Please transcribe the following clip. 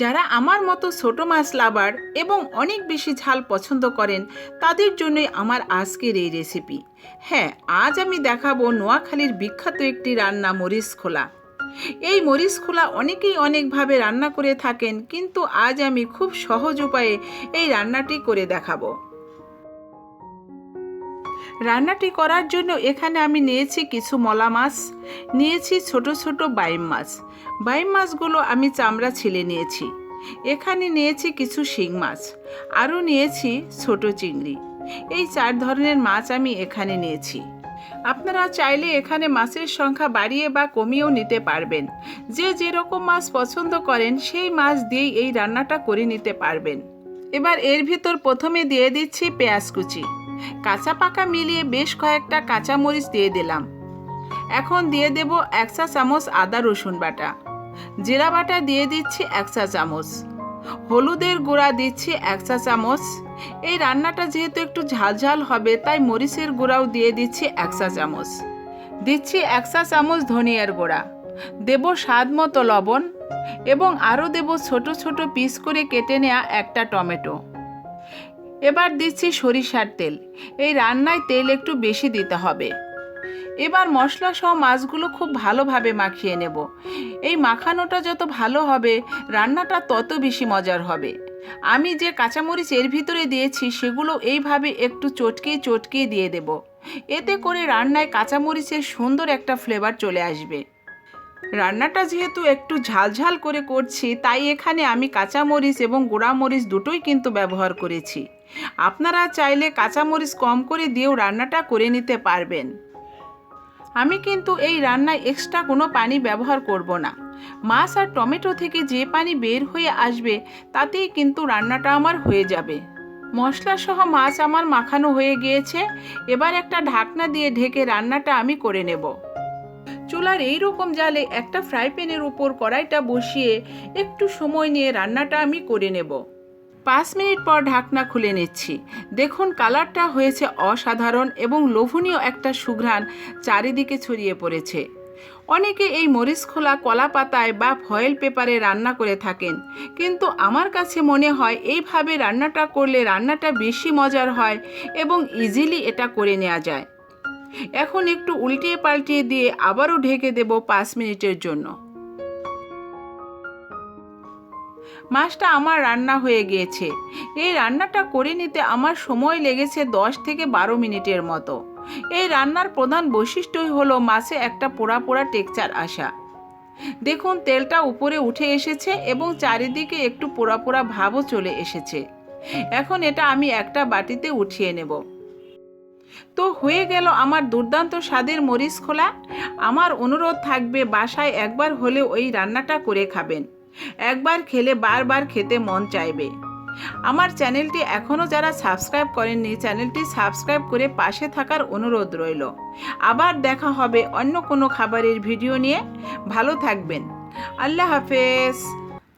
যারা আমার মতো ছোট মাছ লাভার এবং অনেক বেশি ঝাল পছন্দ করেন, তাদের জন্যই আমার আজকের এই রেসিপি হ্যাঁ আজ আমি দেখাবো নোয়াখালীর বিখ্যাত একটি রান্না মরিচ খোলা। এই মরিচ খোলা অনেকেই অনেকভাবে রান্না করে থাকেন, কিন্তু আজ আমি খুব সহজ উপায়ে এই রান্নাটি করে দেখাবো। রান্নাটি করার জন্য এখানে আমি নিয়েছি কিছু মলা মাছ, নিয়েছি ছোট ছোট বাইম মাছ। বাইম মাছগুলো আমি চামড়া ছিলে নিয়েছি। এখানে নিয়েছি কিছু শিং মাছ, আরও নিয়েছি ছোট চিংড়ি। এই চার ধরনের মাছ আমি এখানে নিয়েছি। আপনারা চাইলে এখানে মাছের সংখ্যা বাড়িয়ে বা কমিয়েও নিতে পারবেন। যে যেরকম মাছ পছন্দ করেন, সেই মাছ দিয়েই এই রান্নাটা করে নিতে পারবেন। এবার এর ভিতর প্রথমে দিয়ে দিচ্ছি পেঁয়াজ কুচি। কাঁচা পাকা মিলিয়ে বেশ কয়েকটা কাঁচামরিচ দিয়ে দিলাম। এখন দিয়ে দেব এক চামচ আদা রসুন বাটা। জিরা বাটা দিয়ে দিচ্ছি এক চামচ। হলুদের গুঁড়া দিচ্ছি এক চামচ। এই রান্নাটা যেহেতু একটু ঝালঝাল হবে, তাই মরিচের গুঁড়াও দিয়ে দিচ্ছি এক চামচ। দিচ্ছি এক চামচ ধনিয়ার গুঁড়া। দেব স্বাদ মতো লবণ এবং আরও দেব ছোট ছোট পিস করে কেটে নেওয়া একটা টমেটো। এবার দিচ্ছি সরিষার তেল। এই রান্নায় তেল একটু বেশি দিতে হবে। এবার মশলা সহ মাছগুলো খুব ভালোভাবে মাখিয়ে নেব। এই মাখানোটা যত ভালো হবে, রান্নাটা তত বেশি মজার হবে। আমি যে কাঁচামরিচ এর ভিতরে দিয়েছি, সেগুলো এইভাবে একটু চটকিয়ে চটকিয়ে দিয়ে দেব। এতে করে রান্নায় কাঁচামরিচের সুন্দর একটা ফ্লেভার চলে আসবে। রান্নাটা যেহেতু একটু ঝালঝাল করে করছি, তাই এখানে আমি কাঁচামরিচ এবং গোড়ামরিচ দুটোই কিন্তু ব্যবহার করেছি। আপনারা চাইলে কাঁচামরিচ কম করে দিয়েও রান্নাটা করে নিতে পারবেন। আমি কিন্তু এই রান্নায় এক্সট্রা কোনো পানি ব্যবহার করব না। মাছ আর টমেটো থেকে যে পানি বের হয়ে আসবে, তাতেই কিন্তু রান্নাটা আমার হয়ে যাবে। মশলা সহ মাছ আমার মাখানো হয়ে গিয়েছে, এবার একটা ঢাকনা দিয়ে ঢেকে রান্নাটা আমি করে নেব। চুলার এই রকম জালে একটা ফ্রাই প্যানের উপর কড়াইটা বসিয়ে একটু সময় নিয়ে রান্নাটা আমি করে নেব। পাঁচ মিনিট পর ঢাকনা খুলে নিচ্ছি। দেখুন, কালারটা হয়েছে অসাধারণ এবং লোভনীয় একটা সুঘ্রাণ চারিদিকে ছড়িয়ে পড়েছে। অনেকে এই মরিচ খোলা কলা পাতায় বা ফয়েল পেপারে রান্না করে থাকেন। কিন্তু আমার কাছে মনে হয়, এইভাবে রান্নাটা করলে রান্নাটা বেশি মজার হয় এবং ইজিলি এটা করে নেওয়া যায়। এখন একটু উল্টিয়ে পাল্টিয়ে দিয়ে আবারও ঢেকে দেব পাঁচ মিনিটের জন্য। মাছটা আমার রান্না হয়ে গিয়েছে। এই রান্নাটা করে নিতে আমার সময় লেগেছে দশ থেকে বারো মিনিটের মতো। এই রান্নার প্রধান বৈশিষ্ট্যই হলো মাছে একটা পোড়া পোড়া টেকচার আসা। দেখুন, তেলটা উপরে উঠে এসেছে এবং চারিদিকে একটু পোড়া পোড়া ভাবও চলে এসেছে। এখন এটা আমি একটা বাটিতে উঠিয়ে নেব। তো হয়ে গেল আমার দুর্দান্ত স্বাদের মরিচ খোলা। আমার অনুরোধ থাকবে বাসায় একবার হলেও ওই রান্নাটা করে খাবেন। একবার খেলে বারবার খেতে মন চাইবে। আমার চ্যানেলটি এখনও যারা সাবস্ক্রাইব করেননি, চ্যানেলটি সাবস্ক্রাইব করে পাশে থাকার অনুরোধ রইল। আবার দেখা হবে অন্য কোনো খাবারের ভিডিও নিয়ে। ভালো থাকবেন। আল্লাহ হাফেজ।